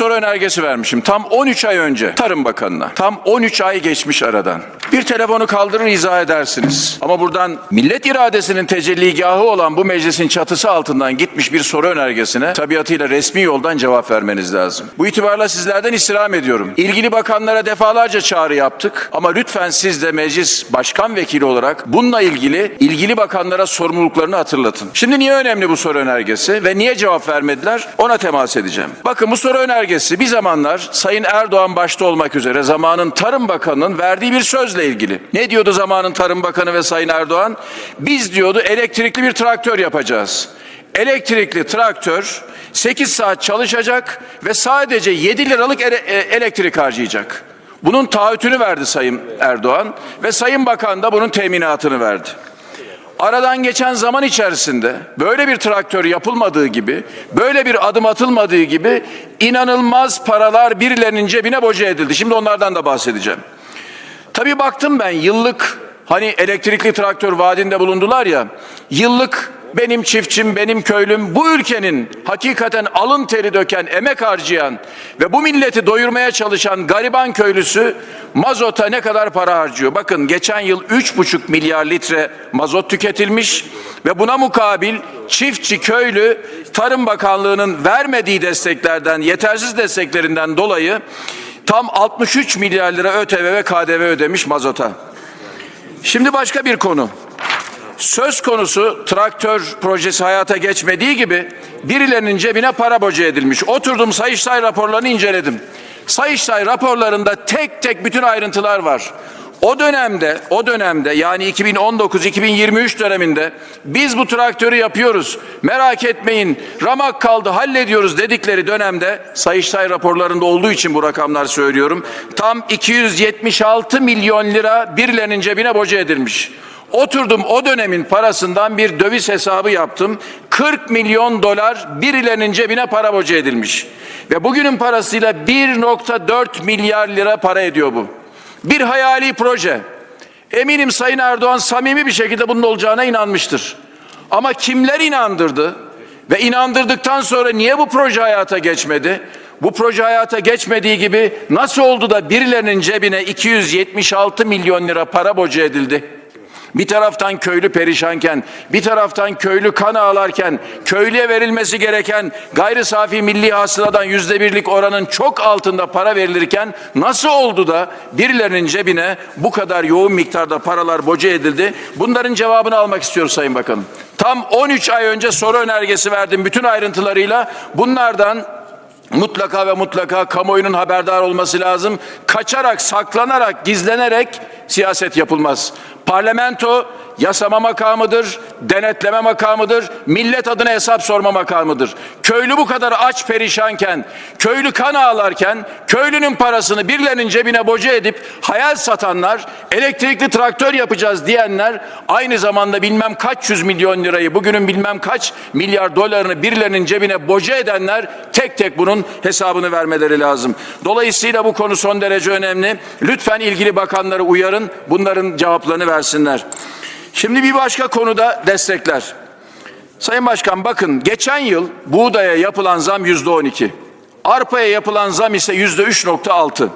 soru önergesi vermişim. Tam 13 ay önce Tarım Bakanı'na. Tam 13 ay geçmiş aradan. Bir telefonu kaldırır izah edersiniz. Ama buradan millet iradesinin tecelligahı olan bu meclisin çatısı altından gitmiş bir soru önergesine tabiatıyla resmi yoldan cevap vermeniz lazım. Bu itibarla sizlerden istirham ediyorum. İlgili bakanlara defalarca çağrı yaptık ama lütfen siz de meclis başkan vekili olarak bununla ilgili ilgili bakanlara sorumluluklarını hatırlatın. Şimdi niye önemli bu soru önergesi ve niye cevap vermediler ona temas edeceğim. Bakın bu soru önergesi bir zamanlar Sayın Erdoğan başta olmak üzere zamanın Tarım Bakanı'nın verdiği bir sözle ilgili. Ne diyordu zamanın Tarım Bakanı ve Sayın Erdoğan? Biz diyordu elektrikli bir traktör yapacağız. Elektrikli traktör 8 saat çalışacak ve sadece 7 liralık e, elektrik harcayacak. Bunun taahhütünü verdi Sayın Erdoğan ve Sayın Bakan da bunun teminatını verdi. Aradan geçen zaman içerisinde böyle bir traktör yapılmadığı gibi, böyle bir adım atılmadığı gibi inanılmaz paralar birilerinin cebine boca edildi. Şimdi onlardan da bahsedeceğim. Tabii baktım ben yıllık hani elektrikli traktör vaadinde bulundular ya, yıllık benim çiftçim, benim köylüm bu ülkenin hakikaten alın teri döken, emek harcayan ve bu milleti doyurmaya çalışan gariban köylüsü mazota ne kadar para harcıyor? Bakın geçen yıl 3,5 milyar litre mazot tüketilmiş ve buna mukabil çiftçi köylü Tarım Bakanlığı'nın vermediği desteklerden, yetersiz desteklerinden dolayı tam 63 milyar lira ÖTV ve KDV ödemiş mazota. Şimdi başka bir konu. Söz konusu traktör projesi hayata geçmediği gibi birilerinin cebine para boca edilmiş. Oturdum Sayıştay raporlarını inceledim. Sayıştay raporlarında tek tek bütün ayrıntılar var. O dönemde, o dönemde yani 2019-2023 döneminde biz bu traktörü yapıyoruz. Merak etmeyin. Ramak kaldı, hallediyoruz dedikleri dönemde Sayıştay raporlarında olduğu için bu rakamlar söylüyorum. Tam 276 milyon lira birilerinin cebine boca edilmiş. Oturdum o dönemin parasından bir döviz hesabı yaptım. 40 milyon dolar birilerinin cebine para boca edilmiş. Ve bugünün parasıyla 1.4 milyar lira para ediyor bu. Bir hayali proje. Eminim Sayın Erdoğan samimi bir şekilde bunun olacağına inanmıştır. Ama kimler inandırdı ve inandırdıktan sonra niye bu proje hayata geçmedi? Bu proje hayata geçmediği gibi nasıl oldu da birilerinin cebine 276 milyon lira para boca edildi? Bir taraftan köylü perişanken, bir taraftan köylü kan ağlarken, köylüye verilmesi gereken gayri safi milli hasıladan yüzde birlik oranın çok altında para verilirken nasıl oldu da birilerinin cebine bu kadar yoğun miktarda paralar boca edildi? Bunların cevabını almak istiyoruz Sayın Bakanım. Tam 13 ay önce soru önergesi verdim bütün ayrıntılarıyla. Bunlardan mutlaka ve mutlaka kamuoyunun haberdar olması lazım. Kaçarak, saklanarak, gizlenerek siyaset yapılmaz. Parlamento yasama makamıdır, denetleme makamıdır, millet adına hesap sorma makamıdır. Köylü bu kadar aç perişanken, köylü kan ağlarken, köylünün parasını birilerinin cebine boca edip hayal satanlar, elektrikli traktör yapacağız diyenler, aynı zamanda bilmem kaç yüz milyon lirayı, bugünün bilmem kaç milyar dolarını birilerinin cebine boca edenler tek tek bunun hesabını vermeleri lazım. Dolayısıyla bu konu son derece önemli. Lütfen ilgili bakanları uyarın, bunların cevaplarını versinler. Şimdi bir başka konuda destekler. Sayın Başkan bakın geçen yıl buğdaya yapılan zam yüzde on iki. Arpaya yapılan zam ise yüzde üç nokta altı.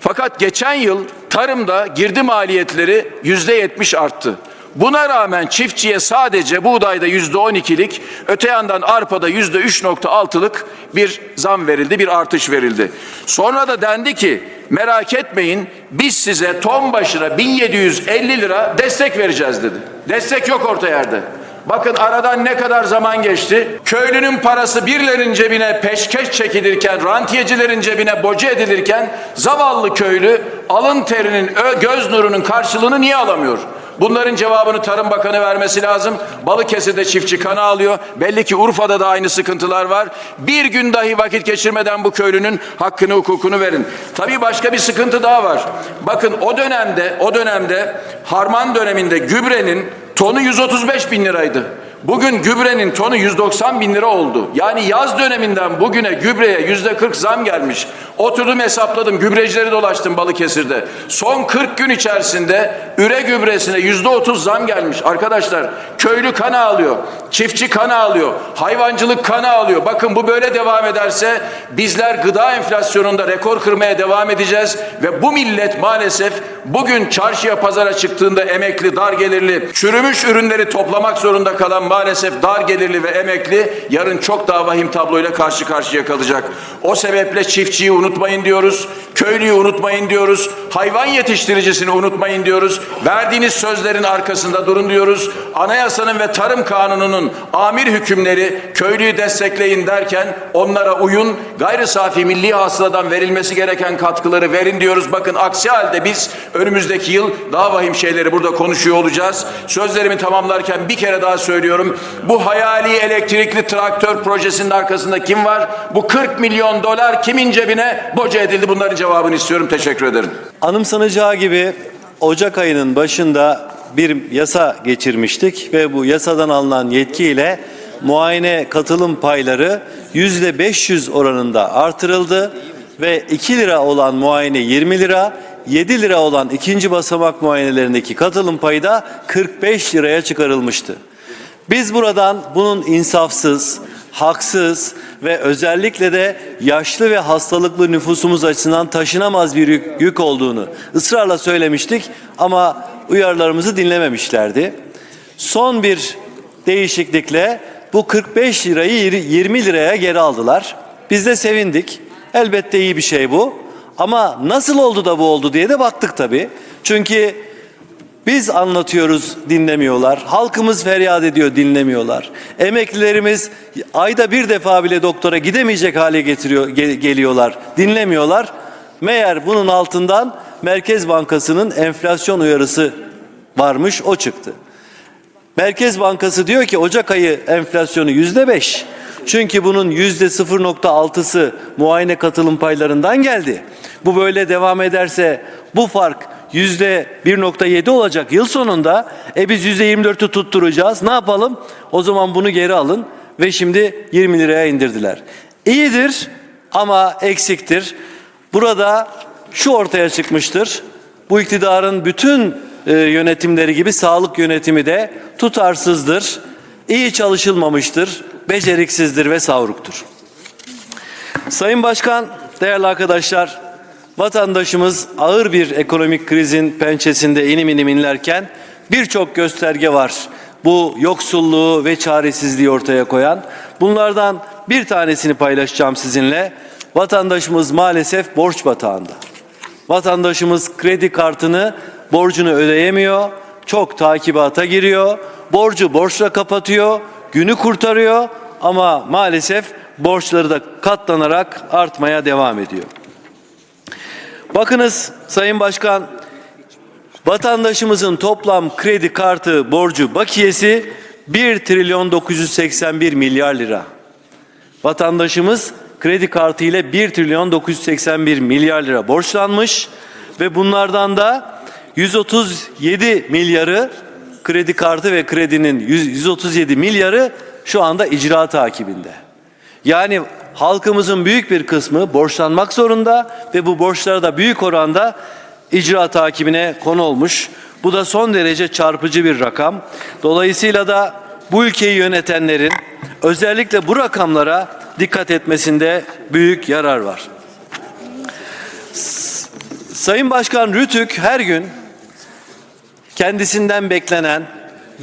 Fakat geçen yıl tarımda girdi maliyetleri yüzde yetmiş arttı. Buna rağmen çiftçiye sadece buğdayda yüzde on ikilik, öte yandan arpada yüzde üç nokta altılık bir zam verildi, bir artış verildi. Sonra da dendi ki merak etmeyin biz size ton başına 1750 lira destek vereceğiz dedi. Destek yok orta yerde. Bakın aradan ne kadar zaman geçti. Köylünün parası birilerinin cebine peşkeş çekilirken, rantiyecilerin cebine boca edilirken zavallı köylü alın terinin, göz nurunun karşılığını niye alamıyor? Bunların cevabını Tarım Bakanı vermesi lazım. Balıkesir'de çiftçi kanı alıyor. Belli ki Urfa'da da aynı sıkıntılar var. Bir gün dahi vakit geçirmeden bu köylünün hakkını hukukunu verin. Tabii başka bir sıkıntı daha var. Bakın o dönemde o dönemde harman döneminde gübrenin tonu 135 bin liraydı. Bugün gübrenin tonu 190 bin lira oldu. Yani yaz döneminden bugüne gübreye yüzde 40 zam gelmiş. Oturdum hesapladım gübrecileri dolaştım Balıkesir'de. Son 40 gün içerisinde üre gübresine yüzde 30 zam gelmiş. Arkadaşlar köylü kana alıyor, çiftçi kana alıyor, hayvancılık kana alıyor. Bakın bu böyle devam ederse bizler gıda enflasyonunda rekor kırmaya devam edeceğiz. Ve bu millet maalesef bugün çarşıya pazara çıktığında emekli, dar gelirli, çürümüş ürünleri toplamak zorunda kalan maalesef dar gelirli ve emekli yarın çok daha vahim tabloyla karşı karşıya kalacak. O sebeple çiftçiyi unutmayın diyoruz, köylüyü unutmayın diyoruz, hayvan yetiştiricisini unutmayın diyoruz. Verdiğiniz sözlerin arkasında durun diyoruz. Anayasanın ve tarım kanununun amir hükümleri köylüyü destekleyin derken onlara uyun, gayri safi milli hasıladan verilmesi gereken katkıları verin diyoruz. Bakın aksi halde biz önümüzdeki yıl daha vahim şeyleri burada konuşuyor olacağız. Sözlerimi tamamlarken bir kere daha söylüyorum. Bu hayali elektrikli traktör projesinin arkasında kim var? Bu 40 milyon dolar kimin cebine boca edildi? Bunların cevabını istiyorum. Teşekkür ederim. Anımsanacağı gibi Ocak ayının başında bir yasa geçirmiştik ve bu yasadan alınan yetkiyle muayene katılım payları yüzde 500 oranında artırıldı ve 2 lira olan muayene 20 lira, 7 lira olan ikinci basamak muayenelerindeki katılım payı da 45 liraya çıkarılmıştı. Biz buradan bunun insafsız, haksız ve özellikle de yaşlı ve hastalıklı nüfusumuz açısından taşınamaz bir yük, yük olduğunu ısrarla söylemiştik ama uyarılarımızı dinlememişlerdi. Son bir değişiklikle bu 45 lirayı 20 liraya geri aldılar. Biz de sevindik. Elbette iyi bir şey bu. Ama nasıl oldu da bu oldu diye de baktık tabii. Çünkü biz anlatıyoruz dinlemiyorlar. Halkımız feryat ediyor dinlemiyorlar. Emeklilerimiz ayda bir defa bile doktora gidemeyecek hale getiriyor gel- geliyorlar. Dinlemiyorlar. Meğer bunun altından Merkez Bankası'nın enflasyon uyarısı varmış o çıktı. Merkez Bankası diyor ki Ocak ayı enflasyonu yüzde beş. Çünkü bunun yüzde 0.6'sı muayene katılım paylarından geldi. Bu böyle devam ederse bu fark 1.7 olacak yıl sonunda. E biz yüzde 24'ü tutturacağız. Ne yapalım? O zaman bunu geri alın ve şimdi 20 liraya indirdiler. İyidir ama eksiktir. Burada şu ortaya çıkmıştır. Bu iktidarın bütün e, yönetimleri gibi sağlık yönetimi de tutarsızdır, iyi çalışılmamıştır, beceriksizdir ve savruktur. Sayın Başkan, değerli arkadaşlar, vatandaşımız ağır bir ekonomik krizin pençesinde inim inim inlerken birçok gösterge var. Bu yoksulluğu ve çaresizliği ortaya koyan. Bunlardan bir tanesini paylaşacağım sizinle. Vatandaşımız maalesef borç batağında. Vatandaşımız kredi kartını borcunu ödeyemiyor, çok takibata giriyor, borcu borçla kapatıyor, günü kurtarıyor ama maalesef borçları da katlanarak artmaya devam ediyor. Bakınız Sayın Başkan, vatandaşımızın toplam kredi kartı borcu bakiyesi 1 trilyon 981 milyar lira. Vatandaşımız kredi kartı ile 1 trilyon 981 milyar lira borçlanmış ve bunlardan da 137 milyarı kredi kartı ve kredinin 100 137 milyarı şu anda icra takibinde. Yani halkımızın büyük bir kısmı borçlanmak zorunda ve bu borçlar da büyük oranda icra takibine konu olmuş. Bu da son derece çarpıcı bir rakam. Dolayısıyla da bu ülkeyi yönetenlerin özellikle bu rakamlara dikkat etmesinde büyük yarar var. Sayın Başkan Rütük her gün kendisinden beklenen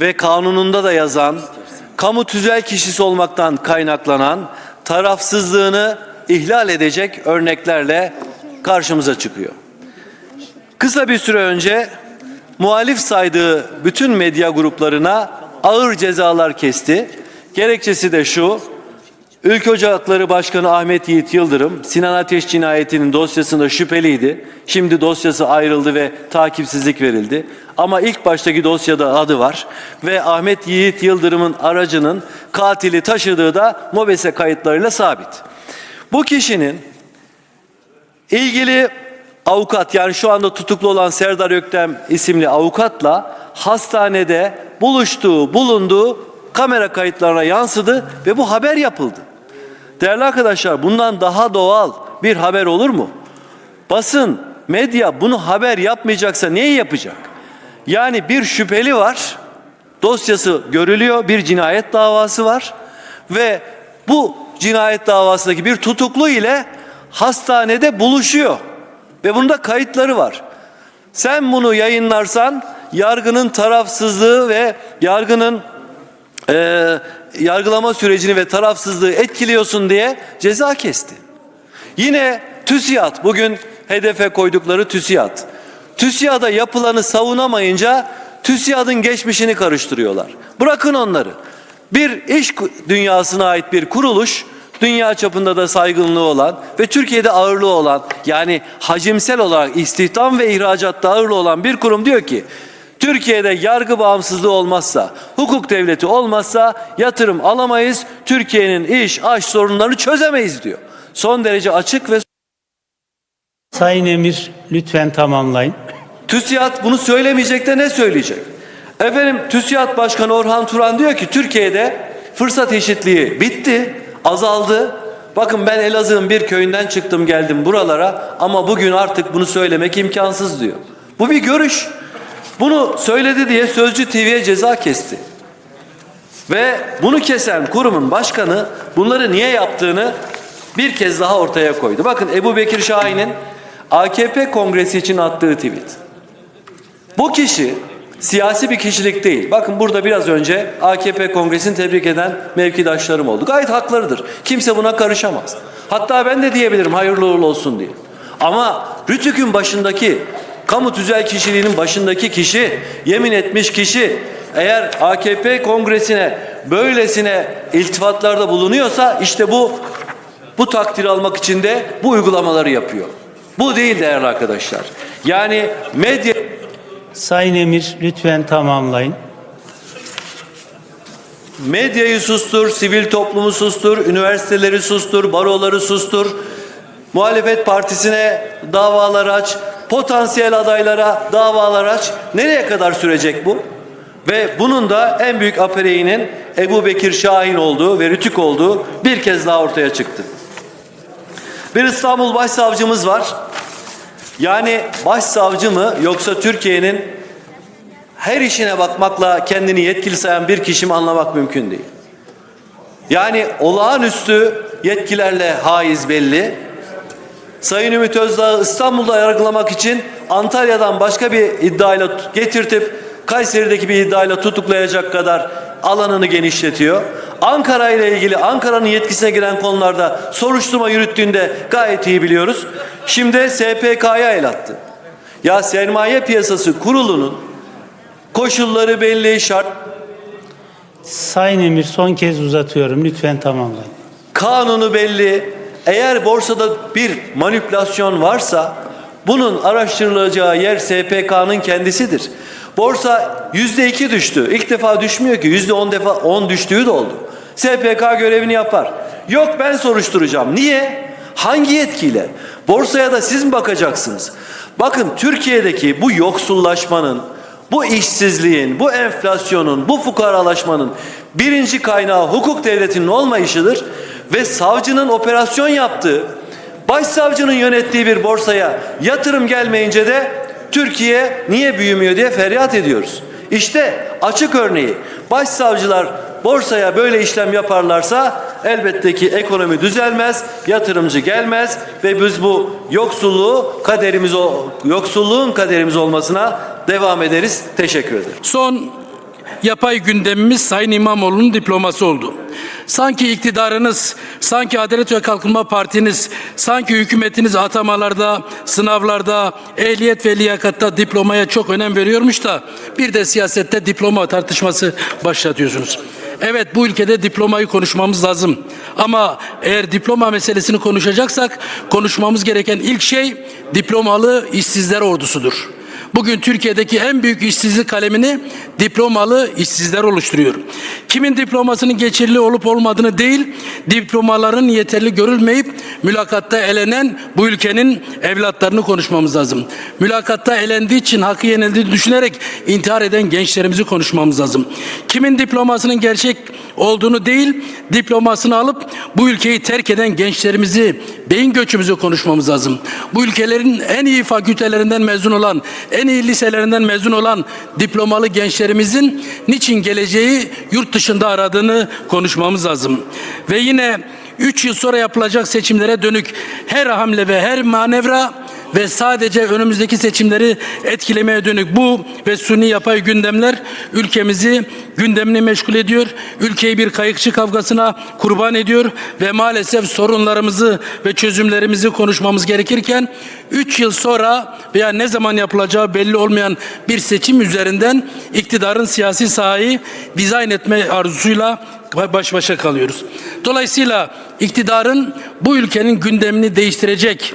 ve kanununda da yazan kamu tüzel kişisi olmaktan kaynaklanan tarafsızlığını ihlal edecek örneklerle karşımıza çıkıyor. Kısa bir süre önce muhalif saydığı bütün medya gruplarına ağır cezalar kesti. Gerekçesi de şu. Ülke Ocakları Başkanı Ahmet Yiğit Yıldırım Sinan Ateş cinayetinin dosyasında şüpheliydi. Şimdi dosyası ayrıldı ve takipsizlik verildi. Ama ilk baştaki dosyada adı var ve Ahmet Yiğit Yıldırım'ın aracının katili taşıdığı da MOBESE kayıtlarıyla sabit. Bu kişinin ilgili avukat yani şu anda tutuklu olan Serdar Öktem isimli avukatla hastanede buluştuğu, bulunduğu kamera kayıtlarına yansıdı ve bu haber yapıldı. Değerli arkadaşlar bundan daha doğal bir haber olur mu? Basın, medya bunu haber yapmayacaksa neyi yapacak? Yani bir şüpheli var, dosyası görülüyor, bir cinayet davası var ve bu cinayet davasındaki bir tutuklu ile hastanede buluşuyor ve bunda kayıtları var. Sen bunu yayınlarsan yargının tarafsızlığı ve yargının eee, yargılama sürecini ve tarafsızlığı etkiliyorsun diye ceza kesti. Yine TÜSİAD bugün hedefe koydukları TÜSİAD. TÜSİAD'a yapılanı savunamayınca TÜSİAD'ın geçmişini karıştırıyorlar. Bırakın onları. Bir iş dünyasına ait bir kuruluş, dünya çapında da saygınlığı olan ve Türkiye'de ağırlığı olan yani hacimsel olarak istihdam ve ihracatta ağırlığı olan bir kurum diyor ki Türkiye'de yargı bağımsızlığı olmazsa, hukuk devleti olmazsa yatırım alamayız, Türkiye'nin iş, aş sorunlarını çözemeyiz diyor. Son derece açık ve Sayın Emir lütfen tamamlayın. TÜSİAD bunu söylemeyecek de ne söyleyecek? Efendim TÜSİAD Başkanı Orhan Turan diyor ki Türkiye'de fırsat eşitliği bitti, azaldı. Bakın ben Elazığ'ın bir köyünden çıktım geldim buralara ama bugün artık bunu söylemek imkansız diyor. Bu bir görüş. Bunu söyledi diye Sözcü TV'ye ceza kesti. Ve bunu kesen kurumun başkanı bunları niye yaptığını bir kez daha ortaya koydu. Bakın Ebu Bekir Şahin'in AKP kongresi için attığı tweet. Bu kişi siyasi bir kişilik değil. Bakın burada biraz önce AKP kongresini tebrik eden mevkidaşlarım oldu. Gayet haklarıdır. Kimse buna karışamaz. Hatta ben de diyebilirim hayırlı uğurlu olsun diye. Ama Rütük'ün başındaki, kamu tüzel kişiliğinin başındaki kişi, yemin etmiş kişi eğer AKP kongresine böylesine iltifatlarda bulunuyorsa işte bu bu takdir almak için de bu uygulamaları yapıyor. Bu değil değerli arkadaşlar. Yani medya Sayın Emir lütfen tamamlayın. Medyayı sustur, sivil toplumu sustur, üniversiteleri sustur, baroları sustur. Muhalefet partisine davalar aç, potansiyel adaylara davalar aç. Nereye kadar sürecek bu? Ve bunun da en büyük apereyinin Ebu Bekir Şahin olduğu ve Rütük olduğu bir kez daha ortaya çıktı. Bir İstanbul Başsavcımız var. Yani başsavcı mı yoksa Türkiye'nin her işine bakmakla kendini yetkili sayan bir kişi mi anlamak mümkün değil. Yani olağanüstü yetkilerle haiz belli. Sayın Ümit Özdağ'ı İstanbul'da yargılamak için Antalya'dan başka bir iddiayla getirtip Kayseri'deki bir iddiayla tutuklayacak kadar alanını genişletiyor. Ankara ile ilgili Ankara'nın yetkisine giren konularda soruşturma yürüttüğünde gayet iyi biliyoruz. Şimdi SPK'ya el attı. Ya sermaye piyasası kurulunun koşulları belli, şart Sayın Emir son kez uzatıyorum. Lütfen tamamlayın. kanunu belli. Eğer borsada bir manipülasyon varsa bunun araştırılacağı yer SPK'nın kendisidir. Borsa yüzde iki düştü. İlk defa düşmüyor ki yüzde on defa on düştüğü de oldu. SPK görevini yapar. Yok ben soruşturacağım. Niye? Hangi yetkiyle? Borsaya da siz mi bakacaksınız? Bakın Türkiye'deki bu yoksullaşmanın, bu işsizliğin, bu enflasyonun, bu fukaralaşmanın birinci kaynağı hukuk devletinin olmayışıdır ve savcının operasyon yaptığı, başsavcının yönettiği bir borsaya yatırım gelmeyince de Türkiye niye büyümüyor diye feryat ediyoruz. İşte açık örneği. Başsavcılar borsaya böyle işlem yaparlarsa elbette ki ekonomi düzelmez, yatırımcı gelmez ve biz bu yoksulluğu kaderimiz yoksulluğun kaderimiz olmasına devam ederiz. Teşekkür ederim. Son yapay gündemimiz Sayın İmamoğlu'nun diploması oldu. Sanki iktidarınız, sanki Adalet ve Kalkınma Partiniz, sanki hükümetiniz atamalarda, sınavlarda, ehliyet ve liyakatta diplomaya çok önem veriyormuş da bir de siyasette diploma tartışması başlatıyorsunuz. Evet bu ülkede diplomayı konuşmamız lazım. Ama eğer diploma meselesini konuşacaksak konuşmamız gereken ilk şey diplomalı işsizler ordusudur. Bugün Türkiye'deki en büyük işsizlik kalemini diplomalı işsizler oluşturuyor. Kimin diplomasının geçerli olup olmadığını değil, diplomaların yeterli görülmeyip mülakatta elenen bu ülkenin evlatlarını konuşmamız lazım. Mülakatta elendiği için hakkı yenildiğini düşünerek intihar eden gençlerimizi konuşmamız lazım. Kimin diplomasının gerçek olduğunu değil, diplomasını alıp bu ülkeyi terk eden gençlerimizi, beyin göçümüzü konuşmamız lazım. Bu ülkelerin en iyi fakültelerinden mezun olan, en iyi liselerinden mezun olan diplomalı gençlerimizin niçin geleceği yurt dışında aradığını konuşmamız lazım. Ve yine 3 yıl sonra yapılacak seçimlere dönük her hamle ve her manevra ve sadece önümüzdeki seçimleri etkilemeye dönük bu ve suni yapay gündemler ülkemizi gündemini meşgul ediyor. Ülkeyi bir kayıkçı kavgasına kurban ediyor ve maalesef sorunlarımızı ve çözümlerimizi konuşmamız gerekirken 3 yıl sonra veya ne zaman yapılacağı belli olmayan bir seçim üzerinden iktidarın siyasi sahayı dizayn etme arzusuyla baş başa kalıyoruz. Dolayısıyla iktidarın bu ülkenin gündemini değiştirecek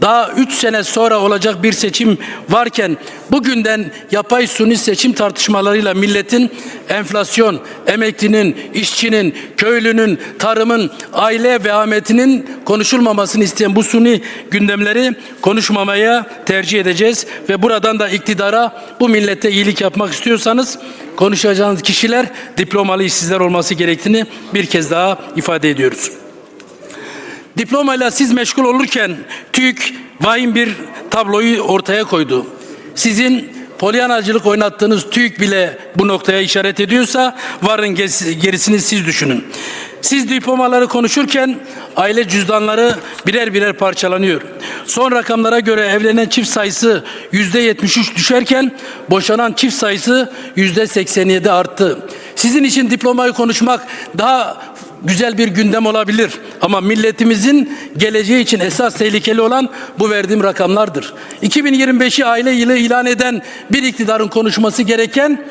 daha 3 sene sonra olacak bir seçim varken bugünden yapay suni seçim tartışmalarıyla milletin enflasyon, emeklinin, işçinin, köylünün, tarımın, aile vehametinin konuşulmamasını isteyen bu suni gündemleri konuşmamaya tercih edeceğiz ve buradan da iktidara bu millete iyilik yapmak istiyorsanız konuşacağınız kişiler diplomalı işsizler olması gerektiğini bir kez daha ifade ediyoruz. Diplomayla siz meşgul olurken TÜİK vahim bir tabloyu ortaya koydu. Sizin polyanacılık oynattığınız TÜİK bile bu noktaya işaret ediyorsa varın gerisini siz düşünün. Siz diplomaları konuşurken aile cüzdanları birer birer parçalanıyor. Son rakamlara göre evlenen çift sayısı yüzde 73 düşerken boşanan çift sayısı yüzde 87 arttı. Sizin için diplomayı konuşmak daha güzel bir gündem olabilir. Ama milletimizin geleceği için esas tehlikeli olan bu verdiğim rakamlardır. 2025'i aile yılı ilan eden bir iktidarın konuşması gereken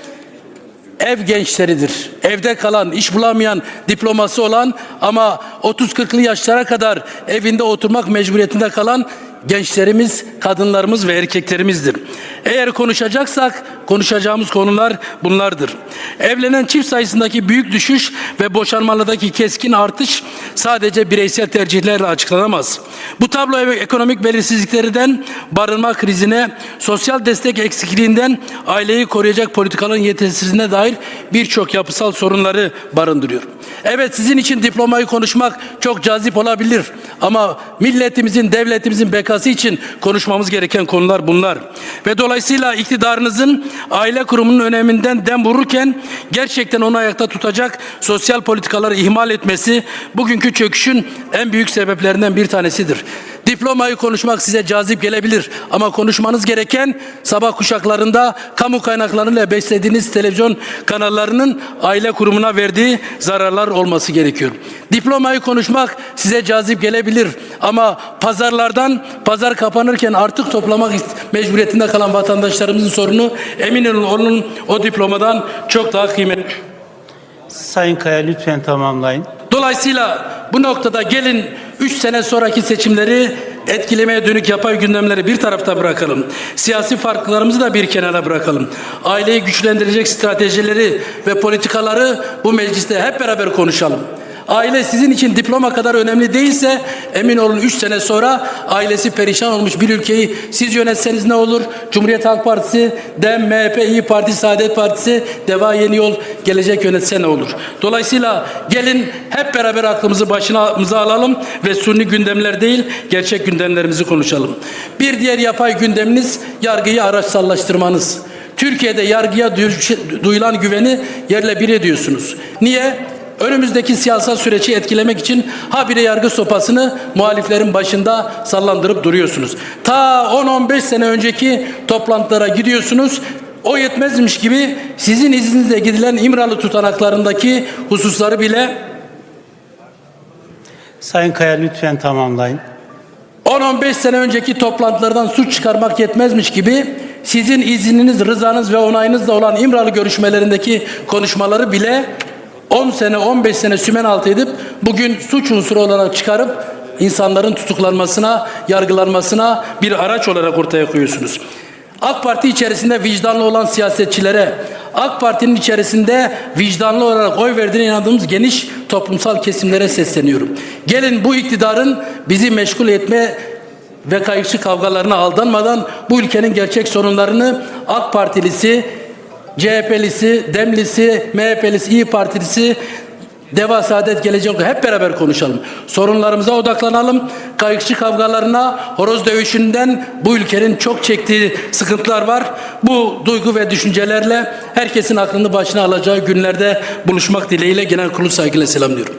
ev gençleridir. Evde kalan, iş bulamayan, diploması olan ama 30-40'lı yaşlara kadar evinde oturmak mecburiyetinde kalan gençlerimiz, kadınlarımız ve erkeklerimizdir. Eğer konuşacaksak konuşacağımız konular bunlardır. Evlenen çift sayısındaki büyük düşüş ve boşanmalardaki keskin artış sadece bireysel tercihlerle açıklanamaz. Bu tablo ekonomik belirsizliklerden barınma krizine, sosyal destek eksikliğinden aileyi koruyacak politikaların yetersizliğine dair birçok yapısal sorunları barındırıyor. Evet sizin için diplomayı konuşmak çok cazip olabilir ama milletimizin, devletimizin bekası için konuşmamız gereken konular bunlar. Ve dolayısıyla iktidarınızın aile kurumunun öneminden dem vururken gerçekten onu ayakta tutacak sosyal politikaları ihmal etmesi bugünkü çöküşün en büyük sebeplerinden bir tanesidir. Diplomayı konuşmak size cazip gelebilir ama konuşmanız gereken sabah kuşaklarında kamu kaynaklarıyla beslediğiniz televizyon kanallarının aile kurumuna verdiği zararlar olması gerekiyor. Diplomayı konuşmak size cazip gelebilir ama pazarlardan pazar kapanırken artık toplamak mecburiyetinde kalan vatandaşlarımızın sorunu emin olun onun o diplomadan çok daha kıymetli. Sayın Kaya lütfen tamamlayın. Dolayısıyla bu noktada gelin 3 sene sonraki seçimleri etkilemeye dönük yapay gündemleri bir tarafta bırakalım. Siyasi farklarımızı da bir kenara bırakalım. Aileyi güçlendirecek stratejileri ve politikaları bu mecliste hep beraber konuşalım. Aile sizin için diploma kadar önemli değilse emin olun 3 sene sonra ailesi perişan olmuş bir ülkeyi siz yönetseniz ne olur? Cumhuriyet Halk Partisi, DEM, MHP, İyi Parti, Saadet Partisi, Deva Yeni Yol gelecek yönetse ne olur? Dolayısıyla gelin hep beraber aklımızı başımıza alalım ve sunni gündemler değil gerçek gündemlerimizi konuşalım. Bir diğer yapay gündeminiz yargıyı araçsallaştırmanız. Türkiye'de yargıya duyulan güveni yerle bir ediyorsunuz. Niye? Önümüzdeki siyasal süreci etkilemek için habire yargı sopasını muhaliflerin başında sallandırıp duruyorsunuz. Ta 10-15 sene önceki toplantılara gidiyorsunuz. O yetmezmiş gibi sizin izninizle gidilen İmralı tutanaklarındaki hususları bile Sayın Kaya lütfen tamamlayın. 10-15 sene önceki toplantılardan suç çıkarmak yetmezmiş gibi sizin izniniz, rızanız ve onayınızla olan İmralı görüşmelerindeki konuşmaları bile 10 sene 15 sene sümen altı edip bugün suç unsuru olarak çıkarıp insanların tutuklanmasına, yargılanmasına bir araç olarak ortaya koyuyorsunuz. AK Parti içerisinde vicdanlı olan siyasetçilere, AK Parti'nin içerisinde vicdanlı olarak oy verdiğine inandığımız geniş toplumsal kesimlere sesleniyorum. Gelin bu iktidarın bizi meşgul etme ve kayıkçı kavgalarına aldanmadan bu ülkenin gerçek sorunlarını AK Partilisi, CHP'lisi, DEM'lisi, MHP'lisi, İyi Partilisi, Deva Saadet Gelecek hep beraber konuşalım. Sorunlarımıza odaklanalım. Kayıkçı kavgalarına, horoz dövüşünden bu ülkenin çok çektiği sıkıntılar var. Bu duygu ve düşüncelerle herkesin aklını başına alacağı günlerde buluşmak dileğiyle genel kurulu saygıyla selamlıyorum.